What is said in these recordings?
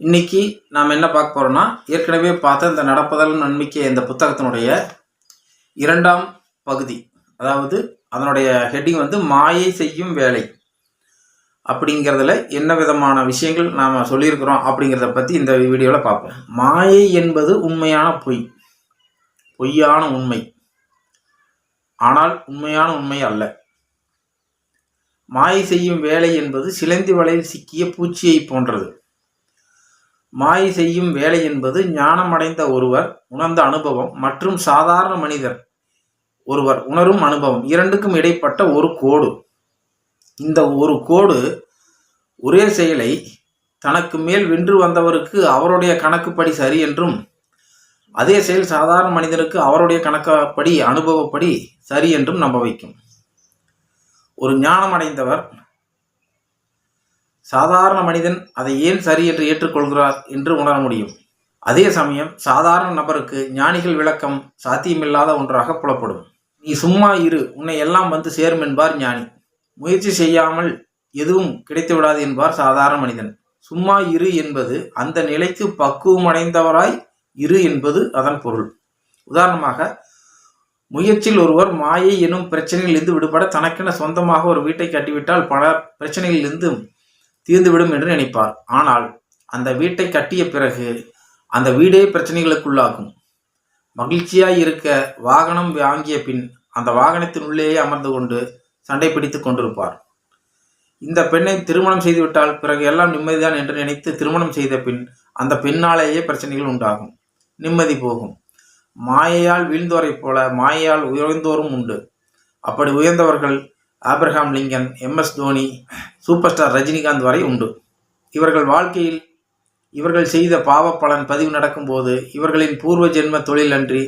இன்னைக்கு நாம் என்ன பார்க்க போகிறோம்னா ஏற்கனவே பார்த்த இந்த நடப்பதலும் நன்மைக்கு இந்த புத்தகத்தினுடைய இரண்டாம் பகுதி. அதாவது அதனுடைய ஹெட்டிங் வந்து மாயை செய்யும் வேலை. அப்படிங்கிறதுல என்ன விதமான விஷயங்கள் நாம் சொல்லியிருக்கிறோம் அப்படிங்கிறத பற்றி இந்த வீடியோவில் பார்ப்போம். மாயை என்பது உண்மையான பொய். பொய்யான உண்மை. ஆனால் உண்மையான உண்மை அல்ல. மாயை செய்யும் வேலை என்பது சிலந்தி வலையில் சிக்கிய பூச்சியை போன்றது. மாயை செய்யும் வேலை என்பது ஞானமடைந்த ஒருவர் உணர்ந்த அனுபவம் மற்றும் சாதாரண மனிதர் ஒருவர் உணரும் அனுபவம். இரண்டுக்கும் இடைப்பட்ட ஒரு கோடு. இந்த ஒரு கோடு ஒரே செயலை தனக்கு மேல் வென்று வந்தவருக்கு அவருடைய கணக்குப்படி சரி என்றும் அதே செயல் சாதாரண மனிதனுக்கு அவருடைய கணக்கப்படி அனுபவப்படி சரி என்றும் நம்ப வைக்கும். ஒரு ஞானம் அடைந்தவர் சாதாரண மனிதன் அதை ஏன் சரி என்று ஏற்றுக்கொள்கிறார் என்று உணர முடியும். அதே சமயம் சாதாரண நபருக்கு ஞானிகள் விளக்கம் சாத்தியமில்லாத ஒன்றாக புலப்படும். நீ சும்மா இரு உன்னை எல்லாம் வந்து சேரும் என்பார் ஞானி. முயற்சி செய்யாமல் எதுவும் கிடைத்து விடாது என்பார் சாதாரண மனிதன். சும்மா இரு என்பது அந்த நிலைக்கு பக்குவமடைந்தவராய் இரு என்பது அதன் பொருள். உதாரணமாக முயற்சியில் ஒருவர் மாயை எனும் பிரச்சனையிலிருந்து விடுபட தனக்கென சொந்தமாக ஒரு வீட்டை கட்டிவிட்டால் பல பிரச்சனைகளிலிருந்து தீர்ந்துவிடும் என்று நினைப்பார். ஆனால் அந்த வீட்டை கட்டிய பிறகு அந்த வீடே பிரச்சனைகளுக்குள்ளாகும். மகிழ்ச்சியாய் இருக்க வாகனம் வாங்கிய பின் அந்த வாகனத்தின் உள்ளேயே அமர்ந்து கொண்டு சண்டை பிடித்து கொண்டிருப்பார். இந்த பெண்ணை திருமணம் செய்துவிட்டால் பிறகு எல்லாம் நிம்மதிதான் என்று நினைத்து திருமணம் செய்த பின் அந்த பெண்ணாலேயே பிரச்சனைகள் உண்டாகும். நிம்மதி போகும். மாயையால் வீழ்ந்தோரைப் போல மாயையால் உயர்ந்தோரும் உண்டு. அப்படி உயர்ந்தவர்கள் Abraham Lincoln MS Dhoni super star Rajinikanth வரை உண்டு. இவர்கள் வாழ்க்கையில் இவர்கள் செய்த பாவ பலன் பதிவு நடக்கும்போது இவர்களின் பூர்வ ஜென்ம தொழில் அன்றி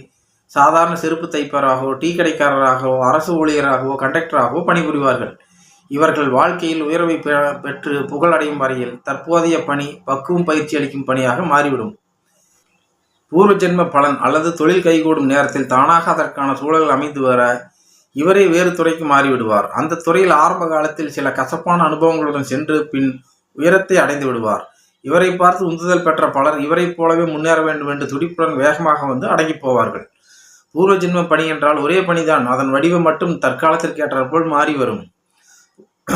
சாதாரண செருப்பு தைப்பராகவோ டீ கடைக்காரராகவோ அரசு ஊழியராகவோ கண்டக்டராகவோ பணிபுரிவார்கள். இவர்கள் வாழ்க்கையில் உயர்வை பெற்று புகழடையும் வரையில் தற்போதைய பணி பக்குவம் பயிற்சி அளிக்கும் பணியாக மாறிவிடும். பூர்வ ஜென்ம பலன் அல்லது தொழில் கைகூடும் நேரத்தில் தானாக அதற்கான சூழல் அமைந்து வர இவரே வேறு துறைக்கு மாறிவிடுவார். அந்த துறையில் ஆரம்ப காலத்தில் சில கசப்பான அனுபவங்களுடன் சென்று பின் உயரத்தை அடைந்து விடுவார். இவரை பார்த்து உந்துதல் பெற்ற பலர் இவரைப் போலவே முன்னேற வேண்டும் என்று துடிப்புடன் வேகமாக வந்து அடங்கிப் போவார்கள். பூர்வ ஜென்ம பணி என்றால் ஒரே பணிதான். அதன் வடிவம் மட்டும் தற்காலத்திற்கு ஏற்றாற்போல் மாறி வரும்.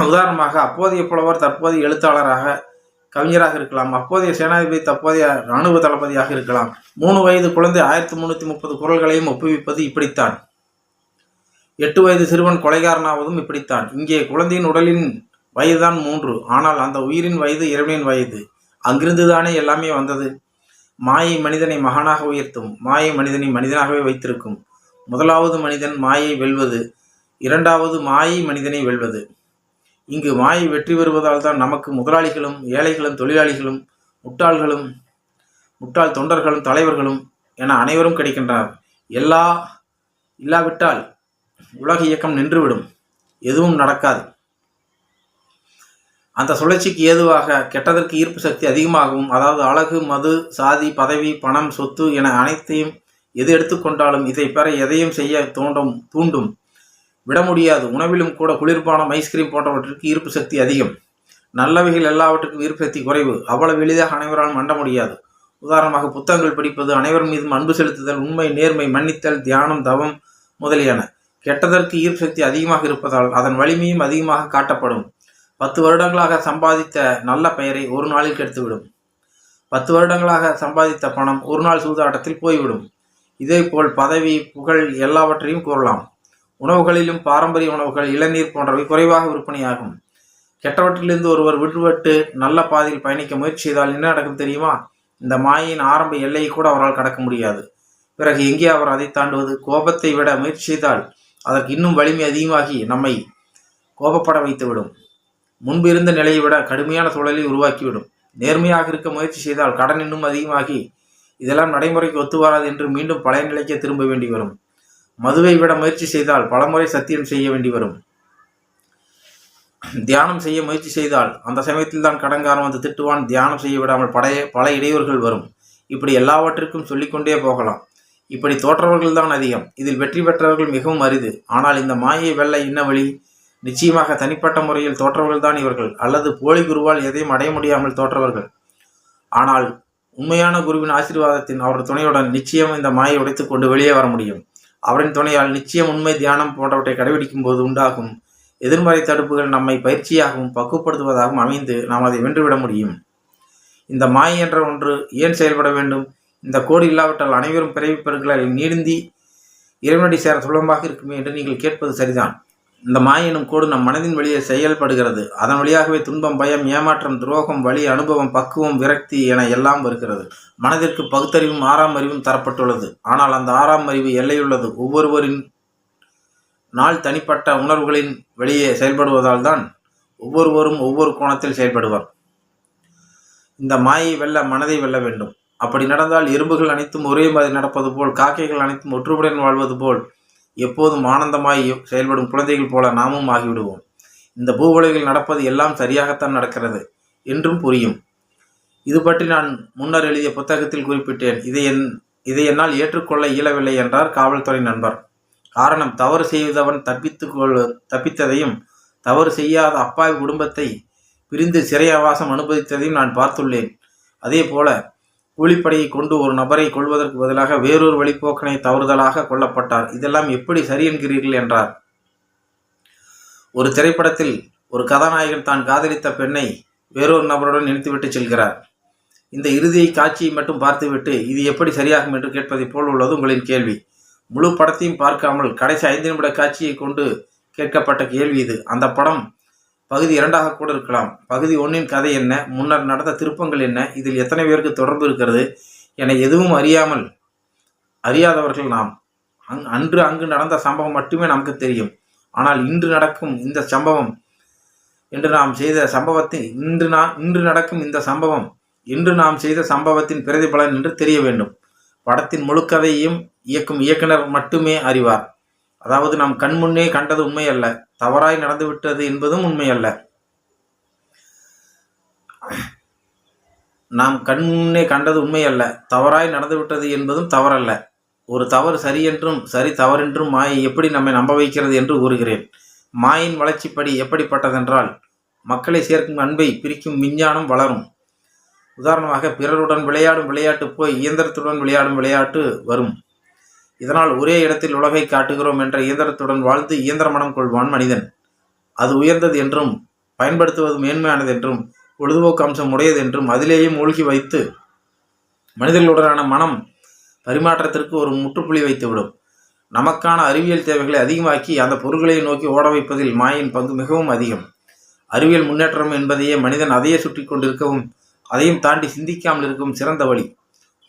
உதாரணமாக அப்போதைய புலவர் தற்போதைய எழுத்தாளராக கவிஞராக இருக்கலாம். அப்போதைய சேனாதிபதி தற்போதைய இராணுவ தளபதியாக இருக்கலாம். மூணு வயது குழந்தை ஆயிரத்தி முன்னூற்றி முப்பது குரல்களையும் ஒப்புவிப்பது இப்படித்தான். எட்டு வயது சிறுவன் கொலைகாரனாவதும் இப்படித்தான். இங்கே குழந்தையின் உடலின் வயதுதான் மூன்று. ஆனால் அந்த உயிரின் வயது இறைவனின் வயது. அங்கிருந்துதானே எல்லாமே வந்தது? மாயை மனிதனை மகானாக உயர்த்தும். மாயை மனிதனை மனிதனாகவே வைத்திருக்கும். முதலாவது மனிதன் மாயை வெல்வது. இரண்டாவது மாயை மனிதனை வெல்வது. இங்கு மாயை வெற்றி பெறுவதால் தான் நமக்கு முதலாளிகளும் ஏழைகளும் தொழிலாளிகளும் முட்டாள்களும் முட்டாள் தொண்டர்களும் தலைவர்களும் என அனைவரும் கிடைக்கின்றனர். எல்லா இல்லாவிட்டால் உலக இயக்கம் நின்றுவிடும். எதுவும் நடக்காது. அந்த சுழற்சிக்கு ஏதுவாக கெட்டதற்கு ஈர்ப்பு சக்தி அதிகமாகவும் அதாவது அழகு மது சாதி பதவி பணம் சொத்து என அனைத்தையும் எது எடுத்துக்கொண்டாலும் இதை பெற எதையும் செய்ய தோண்டும் தூண்டும் விட முடியாது. உணவிலும் கூட குளிர்பானம் ஐஸ்கிரீம் போன்றவற்றிற்கு ஈர்ப்பு சக்தி அதிகம். நல்லவைகள் எல்லாவற்றுக்கும் ஈர்ப்பு சக்தி குறைவு. அவ்வளவு எளிதாக அனைவராலும் மண்ட முடியாது. உதாரணமாக புத்தகங்கள் படிப்பது அனைவர் மீதும் அன்பு செலுத்துதல் உண்மை நேர்மை மன்னித்தல் தியானம் தவம் முதலியன. கெட்டதற்கு ஈர்ப்பு அதிகமாக இருப்பதால் அதன் வலிமையும் அதிகமாக காட்டப்படும். பத்து வருடங்களாக சம்பாதித்த நல்ல பெயரை ஒரு நாளில் கெடுத்துவிடும். பத்து வருடங்களாக சம்பாதித்த பணம் ஒரு நாள் சூதாட்டத்தில் போய்விடும். இதேபோல் பதவி புகழ் எல்லாவற்றையும் கூறலாம் உணவுகளிலும் பாரம்பரிய உணவுகள் இளநீர் போன்றவை குறைவாக விற்பனையாகும். கெட்டவற்றிலிருந்து ஒருவர் விடுபட்டு நல்ல பாதையில் பயணிக்க முயற்சி செய்தால் என்ன நடக்கும் தெரியுமா? இந்த மாயின் ஆரம்ப எல்லையை கூட அவரால் கடக்க முடியாது. பிறகு எங்கே அவர் அதை தாண்டுவது? கோபத்தை விட முயற்சி செய்தால் அதற்கு இன்னும் வலிமை அதிகமாகி நம்மை கோபப்பட வைத்துவிடும். முன்பு இருந்த நிலையை விட கடுமையான சூழலை உருவாக்கிவிடும். நேர்மையாக இருக்க முயற்சி செய்தால் கடன் இன்னும் அதிகமாகி இதெல்லாம் நடைமுறைக்கு ஒத்து வராது என்று மீண்டும் பழைய நிலைக்கே திரும்ப வேண்டி வரும். மதுவை விட முயற்சி செய்தால் பலமுறை சத்தியம் செய்ய வேண்டி வரும். தியானம் செய்ய முயற்சி செய்தால் அந்த சமயத்தில் தான் கடன்காரன் வந்து திட்டுவான். தியானம் செய்ய விடாமல் படைய பல இடையூறுகள் வரும். இப்படி எல்லாவற்றிற்கும் சொல்லிக்கொண்டே போகலாம். இப்படி தோற்றவர்கள்தான் அதிகம். இதில் வெற்றி பெற்றவர்கள் மிகவும் அரிது. ஆனால் இந்த மாயை வெல்ல என்ன வழி நிச்சயமாக தனிப்பட்ட முறையில் தோற்றவர்கள் தான் இவர்கள். அல்லது போலி குருவால் எதையும் அடைய முடியாமல் தோற்றவர்கள். ஆனால் உண்மையான குருவின் ஆசீர்வாதத்தின் அவர் துணையுடன் நிச்சயம் இந்த மாயை உடைத்துக் கொண்டு வெளியே வர முடியும். அவரின் துணையால் நிச்சயம் உண்மை தியானம் போன்றவற்றை கடைபிடிக்கும் போது உண்டாகும் எதிர்மறை தடுப்புகள் நம்மை பயிற்சியாகவும் பக்குவப்படுத்துவதாகவும் அமைந்து நாம் அதை வென்றுவிட முடியும். இந்த மாயை என்ற ஒன்று ஏன் செயல்பட வேண்டும்? இந்த கோடு இல்லாவிட்டால் அனைவரும் பிறவி பெருக்களை நீடிந்தி இறைவனடி சேர சுலபமாக இருக்குமே என்று நீங்கள் கேட்பது சரிதான். இந்த மாய எனும் கோடு நம் மனதின் வழியே செயல்படுகிறது. அதன் வழியாகவே துன்பம் பயம் ஏமாற்றம் துரோகம் வழி அனுபவம் பக்குவம் விரக்தி என எல்லாம் வருகிறது. மனதிற்கு பகுத்தறிவும் ஆறாம் அறிவும் தரப்பட்டுள்ளது. ஆனால் அந்த ஆறாம் அறிவு எல்லையுள்ளது. ஒவ்வொருவரின் நாள் தனிப்பட்ட உணர்வுகளின் வெளியே செயல்படுவதால் தான் ஒவ்வொருவரும் ஒவ்வொரு கோணத்தில் செயல்படுவார். இந்த மாயை வெல்ல மனதை வெல்ல வேண்டும். அப்படி நடந்தால் எறும்புகள் அனைத்தும் ஒரே மாதிரி நடப்பது போல் காக்கைகள் அனைத்தும் ஒற்றுமுடன் வாழ்வது போல் எப்போதும் ஆனந்தமாய் செயல்படும் குழந்தைகள் போல நாமும் ஆகிவிடுவோம். இந்த பூவுலகில் நடப்பது எல்லாம் சரியாகத்தான் நடக்கிறது என்றும் புரியும். இது பற்றி நான் முன்னர் எழுதிய புத்தகத்தில் குறிப்பிட்டேன். இதை என் இதை என்னால் ஏற்றுக்கொள்ள இயலவில்லை என்றார் காவல்துறை நண்பர். காரணம் தவறு செய்தவன் தப்பித்து கொள் தப்பித்ததையும் தவறு செய்யாத அப்பாவி குடும்பத்தை பிரிந்து சிறையவாசம் அனுபவித்ததையும் நான் பார்த்துள்ளேன். அதே போல கூலிப்படையை கொண்டு ஒரு நபரை கொள்வதற்கு பதிலாக வேறொரு வழிப்போக்கனை தவறுதலாக கொல்லப்பட்டார். இதெல்லாம் எப்படி சரி என்கிறீர்கள் என்றார். ஒரு திரைப்படத்தில் ஒரு கதாநாயகன் தான் காதலித்த பெண்ணை வேறொரு நபருடன் நினைத்துவிட்டு செல்கிறார். இந்த இறுதியை காட்சியை மட்டும் பார்த்துவிட்டு இது எப்படி சரியாகும் என்று கேட்பதைப் போல் உள்ளது உங்களின் கேள்வி. முழு படத்தையும் பார்க்காமல் கடைசி ஐந்து நிமிட காட்சியை கொண்டு கேட்கப்பட்ட கேள்வி இது. அந்த படம் பகுதி இரண்டாக கூட இருக்கலாம். பகுதி ஒன்றின் கதை என்ன? முன்னர் நடந்த திருப்பங்கள் என்ன? இதில் எத்தனை பேருக்கு தொடர்பு இருக்கிறது என எதுவும் அறியாமல் அறியாதவர்கள் நாம். அங் அன்று அங்கு நடந்த சம்பவம் மட்டுமே நமக்கு தெரியும். ஆனால் இன்று நடக்கும் இந்த சம்பவம் என்று நாம் செய்த சம்பவத்தின் இன்று நான் இன்று நடக்கும் இந்த சம்பவம் இன்று நாம் செய்த சம்பவத்தின் பிரதிபலன் என்று தெரிய வேண்டும். படத்தின் முழுக்கதையையும் இயக்கும் இயக்குனர் மட்டுமே அறிவார். அதாவது நாம் கண் முன்னே கண்டது உண்மை அல்ல தவறாய் நடந்துவிட்டது என்பதும் உண்மை அல்ல நாம் கண் முன்னே கண்டது உண்மை அல்ல தவறாய் நடந்துவிட்டது என்பதும் தவறல்ல. ஒரு தவறு சரி என்றும் சரி தவறென்றும் மாயை எப்படி நம்மை நம்ப வைக்கிறது என்று கூறுகிறேன். மாயின் வளர்ச்சிப்படி எப்படிப்பட்டதென்றால் மக்களை சேர்க்கும் அன்பை பிரிக்கும் விஞ்ஞானம் வளரும். உதாரணமாக பிறருடன் விளையாடும் விளையாட்டு போய் இயந்திரத்துடன் விளையாடும் விளையாட்டு வரும். இதனால் ஒரே இடத்தில் உலகை காட்டுகிறோம் என்ற இயந்திரத்துடன் வாழ்ந்து இயந்திர மனம் கொள்வான் மனிதன். அது உயர்ந்தது என்றும் பயன்படுத்துவது மேன்மையானது என்றும் பொழுதுபோக்கு அம்சம் உடையது என்றும் அதிலேயே மூழ்கி வைத்து மனிதர்களுடனான மனம் பரிமாற்றத்திற்கு ஒரு முற்றுப்புள்ளி வைத்துவிடும். நமக்கான அறிவியல் தேவைகளை அதிகமாக்கி அந்த பொருள்களை நோக்கி ஓட வைப்பதில் மாயின் பங்கு மிகவும் அதிகம். அறிவியல் முன்னேற்றம் என்பதையே மனிதன் அதையே சுற்றி கொண்டிருக்கவும் அதையும் தாண்டி சிந்திக்காமல் இருக்கும் சிறந்த வழி.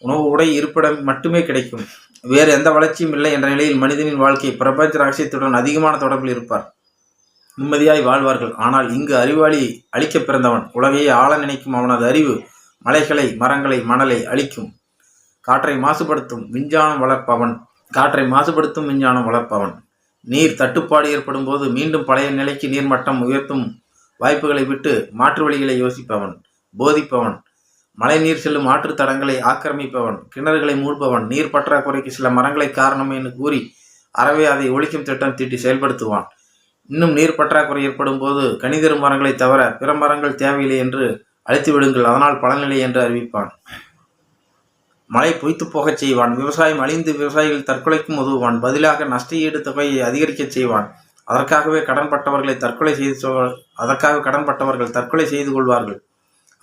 உணவு உடை இருப்பிடம் மட்டுமே கிடைக்கும். வேறு எந்த வளர்ச்சியும் இல்லை என்ற நிலையில் மனிதனின் வாழ்க்கை பிரபஞ்ச ரகசியத்துடன் அதிகமான தொடர்பில் இருப்பார். நிம்மதியாய் வாழ்வார்கள். ஆனால் இங்கு அறிவாளி அழிக்க பிறந்தவன். உலகையே ஆள நினைக்கும் அவனது அறிவு மலைகளை மரங்களை மணலை அழிக்கும். காற்றை மாசுபடுத்தும் விஞ்ஞானம் வளர்ப்பவன். காற்றை மாசுபடுத்தும் விஞ்ஞானம் வளர்ப்பவன். நீர் தட்டுப்பாடு ஏற்படும் போது மீண்டும் பழைய நிலைக்கு நீர்மட்டம் உயர்த்தும் வாய்ப்புகளை விட்டு மாற்று வழிகளை யோசிப்பவன் போதிப்பவன். மழைநீர் செல்லும் ஆற்றுத் தடங்களை ஆக்கிரமிப்பவன் கிணறுகளை மூடுபவன் நீர் பற்றாக்குறைக்கு சில மரங்களை காரணம் என்று கூறி அறவே அதை ஒழிக்கும் திட்டம் தீட்டி செயல்படுத்துவான். இன்னும் நீர் பற்றாக்குறை ஏற்படும் போது கனிதரும் மரங்களை தவிர பிற மரங்கள் தேவையில்லை என்று அழித்து விடுங்கள் அதனால் பலனில்லை என்று அறிவிப்பான். மழை பொய்த்து போகச் செய்வான் விவசாயம் அழிந்து விவசாயிகள் தற்கொலைக்கும் உதவுவான் பதிலாக நஷ்ட ஈடு தொகையை அதிகரிக்கச் செய்வான். அதற்காகவே கடன்பட்டவர்களை தற்கொலை செய்து அதற்காக கடன்பட்டவர்கள் தற்கொலை செய்து கொள்வார்கள்.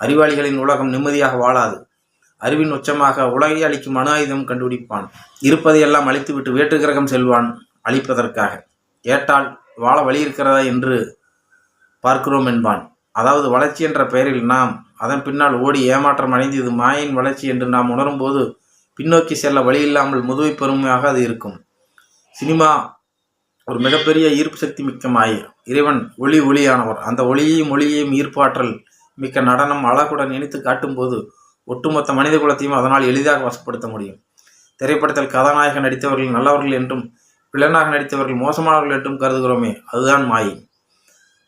அறிவாளிகளின் உலகம் நிம்மதியாக வாழாது. அறிவின் உச்சமாக உலகை அளிக்கும் அணு ஆயுதம் கண்டுபிடிப்பான். இருப்பதையெல்லாம் அழித்துவிட்டு வேற்று கிரகம் செல்வான் அழிப்பதற்காக. ஏட்டால் வாழ வழி இருக்கிறதா என்று பார்க்கிறோம் என்பான். அதாவது வளர்ச்சி என்ற பெயரில் நாம் அதன் பின்னால் ஓடி ஏமாற்றம் அடைந்தது மாயின் வளர்ச்சி என்று நாம் உணரும்போது பின்னோக்கி செல்ல வழி இல்லாமல் முதுவை பெருமையாக அது இருக்கும். சினிமா ஒரு மிகப்பெரிய ஈர்ப்பு சக்தி மிக்க மாய இறைவன் ஒளி ஒளியானவர். அந்த ஒளியையும் ஒளியையும் ஈர்ப்பாற்றல் மிக்க நடனம் அழகுடன் இணைத்து காட்டும்போது ஒட்டுமொத்த மனித குலத்தையும் அதனால் எளிதாக வசப்படுத்த முடியும். திரைப்படத்தில் கதாநாயகன் நடித்தவர்கள் நல்லவர்கள் என்றும் வில்லனாக நடித்தவர்கள் மோசமானவர்கள் என்றும் கருதுகிறோமே அதுதான் மாயை.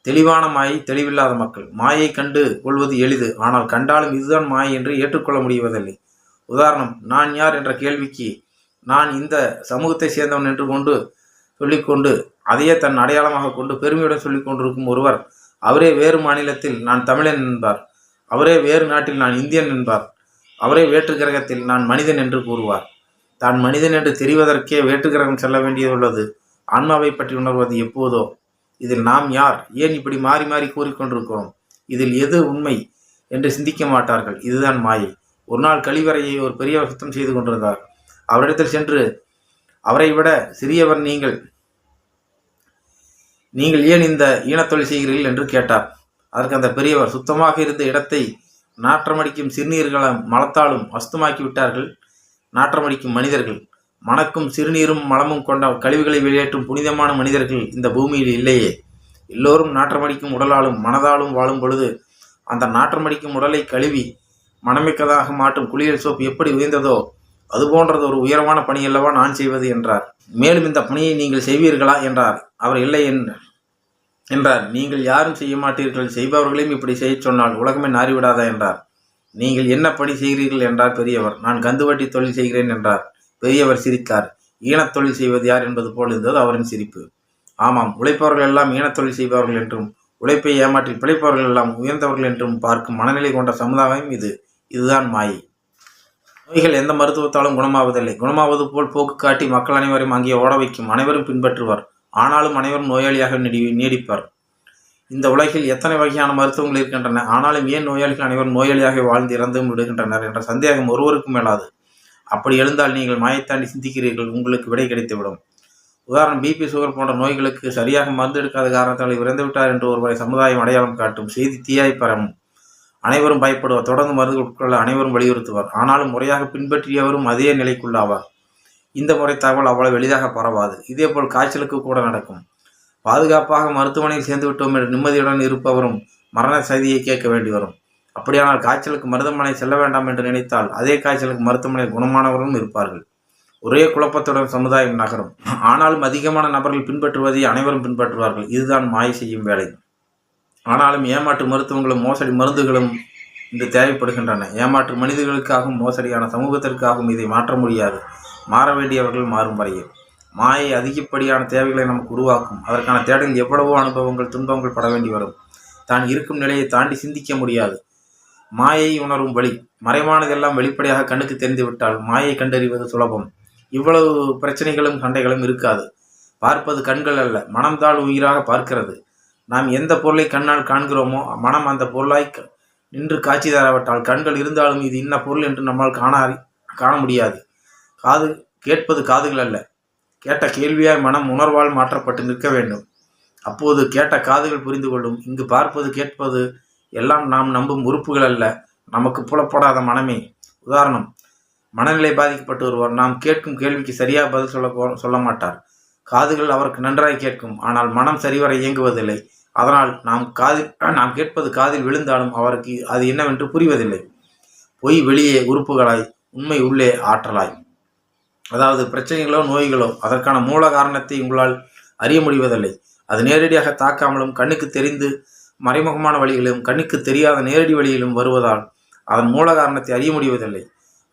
தெளிவான மாயை தெளிவில்லாத மக்கள். மாயை கண்டு கொள்வது எளிது ஆனால் கண்டாலும் இதுதான் மாயை என்று ஏற்றுக்கொள்ள முடிவதில்லை. உதாரணம் நான் யார் என்ற கேள்விக்கு நான் இந்த சமூகத்தை சேர்ந்தவன் என்று கொண்டு சொல்லிக்கொண்டு அதையே தன் அடையாளமாக கொண்டு பெருமையுடன் சொல்லிக் கொண்டிருக்கும் ஒருவர் அவரே வேறு மாநிலத்தில் நான் தமிழன் என்பார். அவரே வேறு நாட்டில் நான் இந்தியன் என்பார். அவரே வேற்று கிரகத்தில் நான் மனிதன் என்று கூறுவார். தான் மனிதன் என்று தெரிவதற்கே வேற்று கிரகம் செல்ல வேண்டியதுள்ளது. ஆன்மாவை பற்றி உணர்வது எப்போதோ? இதில் நாம் யார்? ஏன் இப்படி மாறி மாறி கூறிக்கொண்டிருக்கிறோம் இதில் எது உண்மை என்று சிந்திக்க மாட்டார்கள். இதுதான் மாயை. ஒரு நாள் கழிவறையை ஒரு பெரியவர் சுத்தம் செய்து கொண்டிருந்தார். அவரிடத்தில் சென்று அவரை விட சிறியவர் நீங்கள் நீங்கள் ஏன் இந்த ஈனத்தொழில் செய்கிறீர்கள் என்று கேட்டார். அதற்கு அந்த பெரியவர் சுத்தமாக இருந்த இடத்தை நாற்றமடிக்கும் சிறுநீர்களும் மலத்தாலும் அஸ்துமாக்கி விட்டார்கள் நாற்றமடிக்கும் மனிதர்கள் மணக்கும் சிறுநீரும் மலமும் கொண்ட கழிவுகளை வெளியேற்றும் புனிதமான மனிதர்கள் இந்த பூமியில் இல்லையே. எல்லோரும் நாற்றமடிக்கும் உடலாலும் மனதாலும் வாழும் பொழுது அந்த நாற்றமடிக்கும் உடலை கழுவி மனமிக்கதாக மாற்றும் குளியல் சோப்பு எப்படி உயர்ந்ததோ அது போன்றது ஒரு உயரமான பணி அல்லவா நான் செய்வது என்றார். மேலும் இந்த பணியை நீங்கள் செய்வீர்களா என்றார். அவர் இல்லை என்றார் என்றார் நீங்கள் யாரும் செய்ய மாட்டீர்கள். செய்பவர்களையும் இப்படி செய்யச் சொன்னால் உலகமே நாறிவிடாதா என்றார் நீங்கள் என்ன பணி செய்கிறீர்கள் என்றார் பெரியவர். நான் கந்துவட்டி தொழில் செய்கிறேன் என்றார். பெரியவர் சிரித்தார். ஈனத் தொழில் செய்வது யார் என்பது போல் இருந்தது அவரின் சிரிப்பு. ஆமாம் உழைப்பவர்கள் எல்லாம் ஈனத்தொழில் செய்பவர்கள் என்றும் உழைப்பை ஏமாற்றி பிழைப்பவர்கள் எல்லாம் உயர்ந்தவர்கள் என்றும் பார்க்கும் மனநிலை கொண்ட சமுதாயம் இது. இதுதான் மாயை. நோய்கள் எந்த மருத்துவத்தாலும் குணமாவதில்லை. குணமாவது போல் போக்கு காட்டி மக்கள் அனைவரையும் அங்கே ஓட வைக்கும். அனைவரும் பின்பற்றுவர். ஆனாலும் அனைவரும் நோயாளியாக நீடி நீடிப்பார். இந்த உலகில் எத்தனை வகையான மருத்துவங்கள் இருக்கின்றன? ஆனாலும் ஏன் நோயாளிகள் அனைவரும் நோயாளியாக வாழ்ந்து இறந்தும் விடுகின்றனர் என்ற சந்தேகம் ஒருவருக்கும் மேலாது. அப்படி எழுந்தால் நீங்கள் மாயத்தாண்டி சிந்திக்கிறீர்கள் உங்களுக்கு விடை கிடைத்துவிடும். உதாரணம் பிபி சுகர் போன்ற நோய்களுக்கு சரியாக மருந்து எடுக்காத காரணத்தால் இறந்து விட்டார் என்று ஒருவரை சமுதாயம் அடையாளம் காட்டும் செய்தி தீயாய் பரவும். அனைவரும் பயப்படுவார் தொடர்ந்து மருந்து உட்கொள்ள அனைவரும் வலியுறுத்துவார். ஆனாலும் முறையாக பின்பற்றியவரும் அதே நிலைக்குள்ளாவார். இந்த முறை தகவல் அவ்வளவு எளிதாக பரவாது. இதேபோல் காய்ச்சலுக்கு கூட நடக்கும். பாதுகாப்பாக மருத்துவமனையில் சேர்ந்து விட்டோம் என்று நிம்மதியுடன் இருப்பவரும் மரண செய்தியை கேட்க வேண்டி வரும். அப்படியானால் காய்ச்சலுக்கு மருத்துவமனை செல்ல வேண்டாம் என்று நினைத்தால் அதே காய்ச்சலுக்கு மருத்துவமனை குணமானவர்களும் இருப்பார்கள். ஒரே குழப்பத்துடன் சமுதாயம் நகரும். ஆனாலும் அதிகமான நபர்கள் பின்பற்றுவதை அனைவரும் பின்பற்றுவார்கள். இதுதான் மாயை செய்யும் வேலை. ஆனாலும் ஏமாற்று மருத்துவங்களும் மோசடி மருந்துகளும் இன்று தேவைப்படுகின்றன. ஏமாற்று மனிதர்களுக்காகவும் மோசடியான சமூகத்திற்காகவும் இதை மாற்ற முடியாது. மாற வேண்டியவர்கள் மாறும் வரையில் மாயை அதிகப்படியான தேவைகளை நமக்கு உருவாக்கும். அதற்கான தேடலில் எவ்வளவோ அனுபவங்கள் துன்பங்கள் பட வேண்டி வரும். தான் இருக்கும் நிலையை தாண்டி சிந்திக்க முடியாது. மாயை உணரும் வழி. மறைவானதெல்லாம் வெளிப்படையாக கண்ணுக்கு தெரிந்துவிட்டால் மாயை கண்டறிவது சுலபம். இவ்வளவு பிரச்சனைகளும் சண்டைகளும் இருக்காது. பார்ப்பது கண்கள் அல்ல மனம்தாள் உயிராக பார்க்கிறது. நாம் எந்த பொருளை கண்ணால் காண்கிறோமோ மனம் அந்த பொருளாய் நின்று காட்சி தரவிட்டால் கண்கள் இருந்தாலும் இது இன்ன பொருள் என்று நம்மால் காண காண முடியாது. காது கேட்பது காதுகள் அல்ல. கேட்ட கேள்வியாய் மனம் உணர்வால் மாற்றப்பட்டு நிற்க வேண்டும். அப்போது கேட்ட காதுகள் புரிந்து கொள்ளும். இங்கு பார்ப்பது கேட்பது எல்லாம் நாம் நம்பும் உறுப்புகள் அல்ல. நமக்கு புலப்படாத மனமே. உதாரணம் மனநிலை பாதிக்கப்பட்டு ஒருவர் நாம் கேட்கும் கேள்விக்கு சரியாக பதில் சொல்ல போ- சொல்ல மாட்டார். காதுகள் அவருக்கு நன்றாய் கேட்கும். ஆனால் மனம் சரிவர இயங்குவதில்லை. அதனால் நாம் காதில் நாம் கேட்பது காதில் விழுந்தாலும் அவருக்கு அது என்னவென்று புரிவதில்லை. பொய் வெளியே உறுப்புகளாய் உண்மை உள்ளே ஆற்றலாய். அதாவது பிரச்சனைகளோ நோய்களோ அதற்கான மூல காரணத்தை உங்களால் அறிய முடிவதில்லை. அது நேரடியாக தாக்காமலும் கண்ணுக்கு தெரிந்து மறைமுகமான வழிகளிலும் கண்ணுக்கு தெரியாத நேரடி வழியிலும் வருவதால் அதன் மூல காரணத்தை அறிய முடிவதில்லை.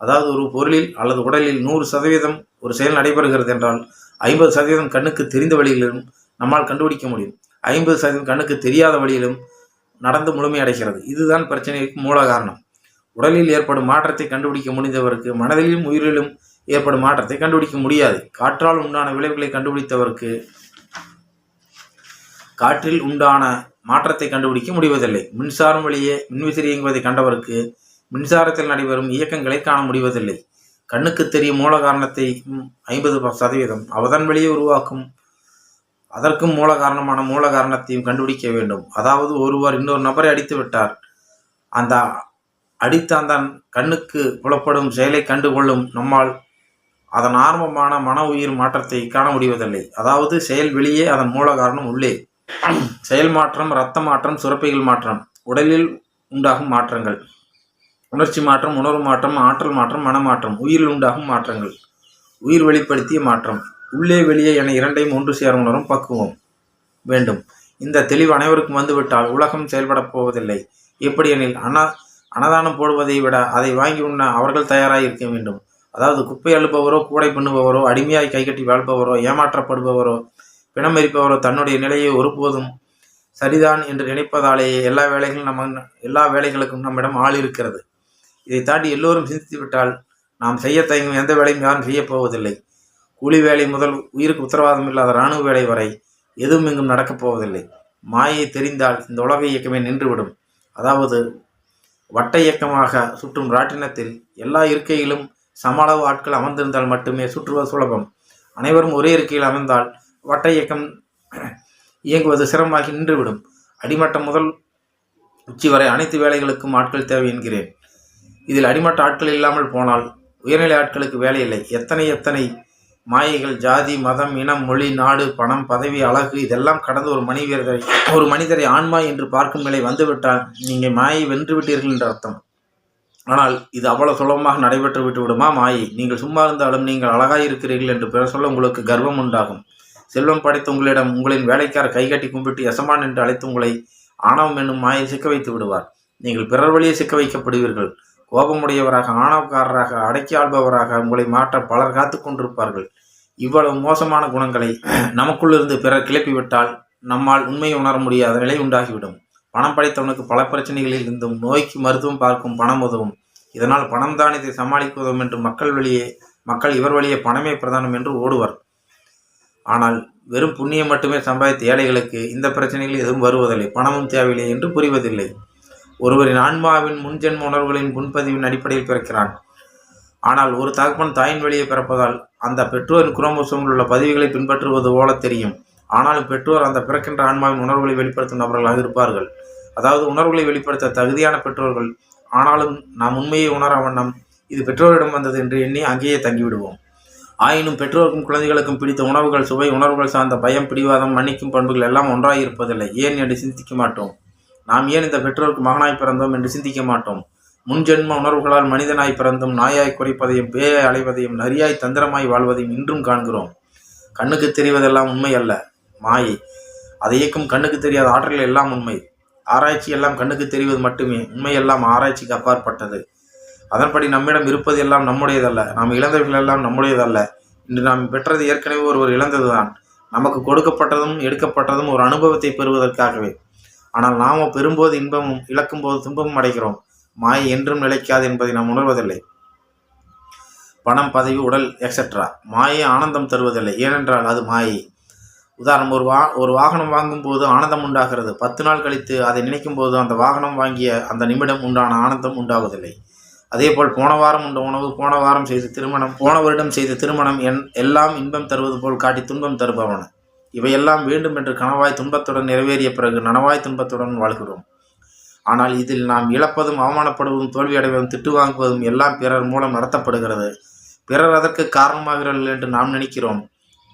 அதாவது ஒரு பொருளில் அல்லது உடலில் நூறு சதவீதம் ஒரு செயல் நடைபெறுகிறது என்றால் ஐம்பது சதவீதம் கண்ணுக்கு தெரிந்த வழியிலும் நம்மால் கண்டுபிடிக்க முடியும். ஐம்பது சதவீதம் கண்ணுக்கு தெரியாத வழியிலும் நடந்து முழுமையடைகிறது இதுதான் பிரச்சனைக்கு மூல காரணம். உடலில் ஏற்படும் மாற்றத்தை கண்டுபிடிக்க முடிந்தவருக்கு மனதிலும் உயிரிலும் ஏற்படும் மாற்றத்தை கண்டுபிடிக்க முடியாது. காற்றால் உண்டான விளைவுகளை கண்டுபிடித்தவருக்கு காற்றில் உண்டான மாற்றத்தை கண்டுபிடிக்க முடிவதில்லை. மின்சாரம் வழியே மின்விசிறி இயங்குவதை கண்டவருக்கு மின்சாரத்தில் நடைபெறும் இயக்கங்களை காண முடிவதில்லை. கண்ணுக்கு தெரியும் மூல காரணத்தை ஐம்பது சதவீதம் அவதன் வழியே உருவாக்கும் அதற்கும் மூல காரணமான மூல காரணத்தையும் கண்டுபிடிக்க வேண்டும். அதாவது ஒருவர் இன்னொரு நபரை அடித்து விட்டார். அந்த அடித்த அந்த கண்ணுக்கு புலப்படும் செயலை கண்டுகொள்ளும் நம்மால் அதன் ஆரம்பமான மன உயிர் மாற்றத்தை காண முடிவதில்லை. அதாவது செயல் வெளியே அதன் மூல காரணம் உள்ளே. செயல் மாற்றம் இரத்த மாற்றம் சுரப்பிகள் மாற்றம். உடலில் உண்டாகும் மாற்றங்கள். உணர்ச்சி மாற்றம் உணர்வு மாற்றம் ஆற்றல் மாற்றம் மனமாற்றம் உயிரில் உண்டாகும் மாற்றங்கள். உயிர் வெளிப்படுத்திய மாற்றம். உள்ளே வெளியே என இரண்டையும் ஒன்று சேர உணரும் பக்குவம் வேண்டும். இந்த தெளிவு அனைவருக்கும் வந்துவிட்டால் உலகம் செயல்படப் போவதில்லை. எப்படியெனில் அனா அன்னதானம் போடுவதை விட அதை வாங்கி உண்ண அவர்கள் தயாராக இருக்க வேண்டும். அதாவது குப்பை அழுப்பவரோ கூடை பண்ணுபவரோ அடிமையாய் கைகட்டி வாழ்பவரோ ஏமாற்றப்படுபவரோ பிணம் எரிப்பவரோ தன்னுடைய நிலையை ஒருபோதும் சரிதான் என்று நினைப்பதாலேயே எல்லா வேலைகளும் நம்ம எல்லா வேலைகளுக்கும் நம்மிடம் ஆள் இருக்கிறது. இதை தாண்டி எல்லோரும் சிந்தித்து விட்டால் நாம் செய்ய தயங்கும் எந்த வேலையும் யாரும் செய்யப்போவதில்லை கூலி வேலை முதல் உயிருக்கு உத்தரவாதம் இல்லாத இராணுவ வேலை வரை எதுவும் இங்கும் நடக்கப் போவதில்லை. மாயை தெரிந்தால் இந்த உலக இயக்கமே நின்றுவிடும். அதாவது வட்ட இயக்கமாக சுற்றும் ராட்டினத்தில் எல்லா இருக்கையிலும் சம அளவு ஆட்கள் அமர்ந்திருந்தால் மட்டுமே சுற்றுவது சுலபம். அனைவரும் ஒரே இருக்கையில் அமர்ந்தால் வட்ட இயக்கம் இயங்குவது சிரமமாகி நின்றுவிடும். அடிமட்டம் முதல் உச்சி வரை அனைத்து வேலைகளுக்கும் ஆட்கள் தேவை என்கிறேன். இதில் அடிமட்ட ஆட்கள் இல்லாமல் போனால் உயர்நிலை ஆட்களுக்கு வேலை இல்லை. எத்தனை எத்தனை மாயைகள் ஜாதி மதம் இனம் மொழி நாடு பணம் பதவி அழகு இதெல்லாம் கடந்து ஒரு மனிதரை ஒரு மனிதரை ஆன்மா என்று பார்க்கும் நிலை வந்துவிட்டால் நீங்கள் மாயை வென்று விட்டீர்கள் என்ற அர்த்தம். ஆனால் இது அவ்வளவு சுலபமாக நடைபெற்று விட்டு விடுமா மாயை? நீங்கள் சும்மா இருந்தாலும் நீங்கள் அழகாய் இருக்கிறீர்கள் என்று பிற சொல்ல உங்களுக்கு கர்வம் உண்டாகும். செல்வம் படைத்த உங்களிடம் உங்களின் வேலைக்கார கைகட்டி கும்பிட்டு எசமான் என்று அழைத்து உங்களை ஆணவம் என்னும் மாயை சிக்க வைத்து விடுவார். நீங்கள் பிறர் வழியே சிக்க வைக்கப்படுவீர்கள். கோபமுடையவராக ஆணவக்காரராக அடக்கி ஆள்பவராக உங்களை மாற்ற பலர் காத்து கொண்டிருப்பார்கள். இவ்வளவு மோசமான குணங்களை நமக்குள்ளிருந்து பிறர் கிளப்பிவிட்டால் நம்மால் உண்மையை உணர முடியாத நிலை உண்டாகிவிடும். பணம் படைத்தவனுக்கு பல பிரச்சனைகளில் இருந்தும் நோய்க்கு மருத்துவம் பார்க்கும் பணம் உதவும். இதனால் பணம் தான் இதை சமாளிக்க உதவும் என்று மக்கள் வழியே மக்கள் இவர் வழியே பணமே பிரதானம் என்று ஓடுவர். ஆனால் வெறும் புண்ணியம் மட்டுமே சம்பாதித்த ஏழைகளுக்கு இந்த பிரச்சனைகள் எதுவும் வருவதில்லை. பணமும் தேவையில்லை என்று புரிவதில்லை. ஒருவரின் ஆன்மாவின் முன்ஜென்ம உணர்வுகளின் முன்பதிவின் அடிப்படையில் பிறக்கிறான். ஆனால் ஒரு தகப்பன் தாயின் வழியை பிறப்பதால் அந்த பெற்றோரின் குரோமோசோமில் உள்ள பதிவுகளை பின்பற்றுவது போல தெரியும். ஆனாலும் பெற்றோர் அந்த பிறக்கின்ற ஆன்மாவின் உணர்வுகளை வெளிப்படுத்தும் நபர்களாக இருப்பார்கள். அதாவது உணர்வுகளை வெளிப்படுத்த தகுதியான பெற்றோர்கள் ஆனாலும் நாம் உண்மையை உணர வண்ணம் இது பெற்றோரிடம் வந்தது என்று எண்ணி அங்கேயே தங்கிவிடுவோம். ஆயினும் பெற்றோருக்கும் குழந்தைகளுக்கும் பிடித்த உணவுகள் சுவை உணர்வுகள் சார்ந்த பயம் பிடிவாதம் மன்னிக்கும் பண்புகள் எல்லாம் ஒன்றாக இருப்பதில்லை ஏன் என்று சிந்திக்க மாட்டோம். நாம் ஏன் இந்த பெற்றோருக்கு மகனாய் பிறந்தோம் என்று சிந்திக்க மாட்டோம். முன்ஜென்ம உணர்வுகளால் மனிதனாய் பிறந்தும் நாயாய் குறைப்பதையும் பேயாய் அலைவதையும் நரியாய் தந்திரமாய் வாழ்வதையும் இன்றும் காண்கிறோம். கண்ணுக்கு தெரிவதெல்லாம் உண்மை அல்ல மாயை. அதை இயக்கும் கண்ணுக்கு தெரியாத ஆற்றல் எல்லாம் உண்மை. ஆராய்ச்சி எல்லாம் கண்ணுக்கு தெரிவது மட்டுமே. உண்மையெல்லாம் ஆராய்ச்சிக்கு அப்பாற்பட்டது. அதன்படி நம்மிடம் இருப்பது எல்லாம் நம்முடையதல்ல. நாம் இழந்தவர்கள் எல்லாம் நம்முடையதல்ல. இன்று நாம் பெற்றது ஏற்கனவே ஒருவர் இழந்ததுதான். நமக்கு கொடுக்கப்பட்டதும் எடுக்கப்பட்டதும் ஒரு அனுபவத்தை பெறுவதற்காகவே. ஆனால் நாம பெறும்போது இன்பமும் இழக்கும்போது துன்பமும் அடைகிறோம். மாயை என்றும் நிலைக்காது என்பதை நாம் உணர்வதில்லை. பணம் பதவி உடல் எக்ஸெட்ரா மாயை ஆனந்தம் தருவதில்லை. ஏனென்றால் அது மாயை. உதாரணம் ஒரு வா ஒரு வாகனம் வாங்கும் போது ஆனந்தம் உண்டாகிறது. பத்து நாள் கழித்து அதை நினைக்கும் போது அந்த வாகனம் வாங்கிய அந்த நிமிடம் உண்டான ஆனந்தம் உண்டாவதில்லை. அதேபோல் போன வாரம் உண்ட உணவு போன வாரம் செய்த திருமணம் போன வருடம் செய்த திருமணம் என் எல்லாம் இன்பம் தருவது போல் காட்டி துன்பம் தருபவன. இவையெல்லாம் வேண்டும் என்று கனவாய் துன்பத்துடன் நிறைவேறிய பிறகு நனவாய் துன்பத்துடன் வாழ்கிறோம். ஆனால் இதில் நாம் இழப்பதும் அவமானப்படுவதும் தோல்வி அடைவதும் திட்டு வாங்குவதும் எல்லாம் பிறர் மூலம் நடத்தப்படுகிறது. பிறர் அதற்கு காரணமாகிறார்கள் என்று நாம் நினைக்கிறோம்.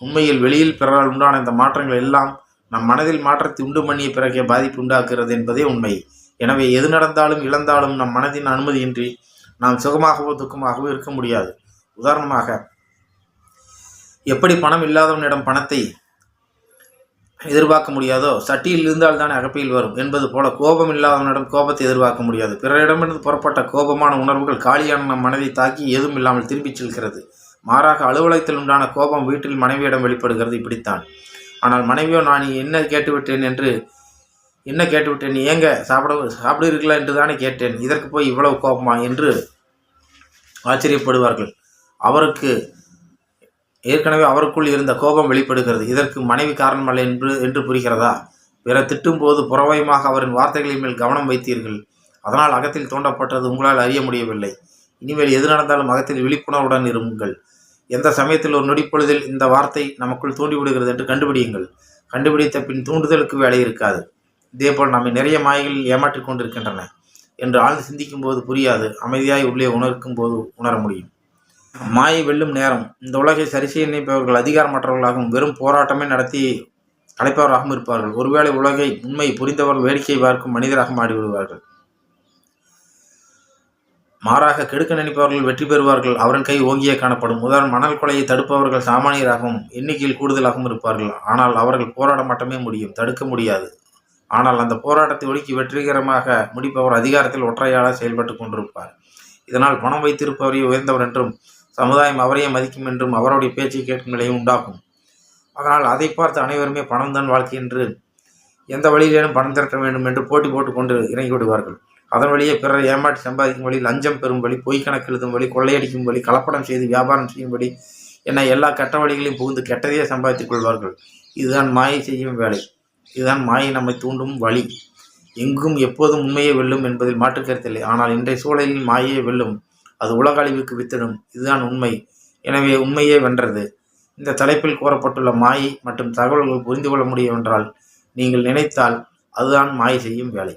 உண்மையில் வெளியில் பிறரால் உண்டான இந்த மாற்றங்கள் எல்லாம் நம் மனதில் மாற்றத்தை உண்டு பண்ணிய பிறகே பாதிப்பு உண்டாக்குகிறது என்பதே உண்மை. எனவே எது நடந்தாலும் இழந்தாலும் நம் மனதின் அனுமதியின்றி நாம் சுகமாகவோ துக்கமாகவோ இருக்க முடியாது. உதாரணமாக எப்படி பணம் இல்லாதவனிடம் பணத்தை எதிர்பார்க்க முடியாதோ சட்டியில் இருந்தால் தானே அகப்பையில் வரும் என்பது போல கோபம் இல்லாதவனிடம் கோபத்தை எதிர்பார்க்க முடியாது. பிறரிடமிருந்து புறப்பட்ட கோபமான உணர்வுகள் காலியான நம் மனதை தாக்கி ஏதும் இல்லாமல் திரும்பிச் செல்கிறது. மாறாக அலுவலகத்தில் உண்டான கோபம் வீட்டில் மனைவியிடம் வெளிப்படுகிறது இப்படித்தான். ஆனால் மனைவியோ நான் என்ன கேட்டுவிட்டேன் என்று என்ன கேட்டுவிட்டேன்? ஏங்க சாப்பிட சாப்பிடுவீர்களா என்று தானே கேட்டேன். இதற்கு போய் இவ்வளவு கோபமா? என்று ஆச்சரியப்படுவார்கள். அவருக்கு ஏற்கனவே அவருக்குள் இருந்த கோபம் வெளிப்படுகிறது. இதற்கு மனைவி காரணமல்ல என்று என்று புரிகிறதா? பிற திட்டும்போது புறவயமாக அவரின் வார்த்தைகளின் மேல் கவனம் வைத்தீர்கள். அதனால் அகத்தில் தோண்டப்பட்டது உங்களால் அறிய முடியவில்லை. இனிமேல் எது நடந்தாலும் அகத்தில் விழிப்புணர்வுடன் இருங்கள். எந்த சமயத்தில் ஒரு நொடிப்பொழுதில் இந்த வார்த்தை நமக்குள் தூண்டிவிடுகிறது என்று கண்டுபிடியுங்கள். கண்டுபிடித்த பின் தூண்டுதலுக்கு வேலை இருக்காது. இதேபோல் நம்மை நிறைய மாயைகளில் ஏமாற்றிக் கொண்டிருக்கின்றன என்று ஆழ்ந்து சிந்திக்கும் போது புரியாது. அமைதியாய் உள்ளே உணர்க்கும் போது உணர முடியும். மாயை வெல்லும் நேரம். இந்த உலகை சரி செய்ய நினைப்பவர்கள் அதிகாரமற்றவர்களாகவும் வெறும் போராட்டமே நடத்தி அழைப்பவராகவும் இருப்பார்கள். ஒருவேளை உலகை உண்மை புரிந்தவர் வேடிக்கை பார்க்கும் மனிதராக மாறிவிடுவார்கள் மாறாக கெடுக்க நினைப்பவர்கள் வெற்றி பெறுவார்கள். அவரின் கை ஓங்கியே காணப்படும். உதாரணம் மணல் கொலையை தடுப்பவர்கள் சாமானியராகவும் எண்ணிக்கையில் கூடுதலாகவும் இருப்பார்கள். ஆனால் அவர்கள் போராட மட்டுமே முடியும் தடுக்க முடியாது. ஆனால் அந்த போராட்டத்தை ஒடுக்கி வெற்றிகரமாக முடிப்பவர் அதிகாரத்தில் ஒற்றையாளர் செயல்பட்டு கொண்டிருப்பார். இதனால் பணம் வைத்திருப்பவரை உயர்ந்தவர் என்றும் சமுதாயம் அவரையே மதிக்கும் என்றும் அவருடைய பேச்சை கேட்கும் நிலையும் உண்டாகும். அதனால் அதை பார்த்து அனைவருமே பணம் தான் வாழ்க்கை என்று எந்த வழியிலேனும் பணம் திரட்ட வேண்டும் என்று போட்டி போட்டுக்கொண்டு இறங்கிவிடுவார்கள். அதன் வழியே பிறரை ஏமாற்றி சம்பாதிக்கும் வழி லஞ்சம் பெறும் வழி பொய் கணக்கு எழுதும் வழி கொள்ளையடிக்கும் வழி கலப்படம் செய்து வியாபாரம் செய்யும்படி என எல்லா கெட்ட வழிகளையும் புகுந்து கெட்டதையே சம்பாதித்துக் கொள்வார்கள். இதுதான் மாயை செய்யும் வேலை. இதுதான் மாயை நம்மை தூண்டும் வழி. எங்கும் எப்போதும் உண்மையே வெல்லும் என்பதில் மாற்றுக்கருத்தில்லை ஆனால் இன்றைய சூழலில் மாயையே வெல்லும். அது உலக அழிவுக்கு வித்திடும். இதுதான் உண்மை. எனவே உண்மையே வென்றது. இந்த தலைப்பில் கூறப்பட்டுள்ள மாயை மற்றும் தகவல்கள் புரிந்து கொள்ள முடியும் என்றால் நீங்கள் நினைத்தால் அதுதான் மாயை செய்யும் வேலை.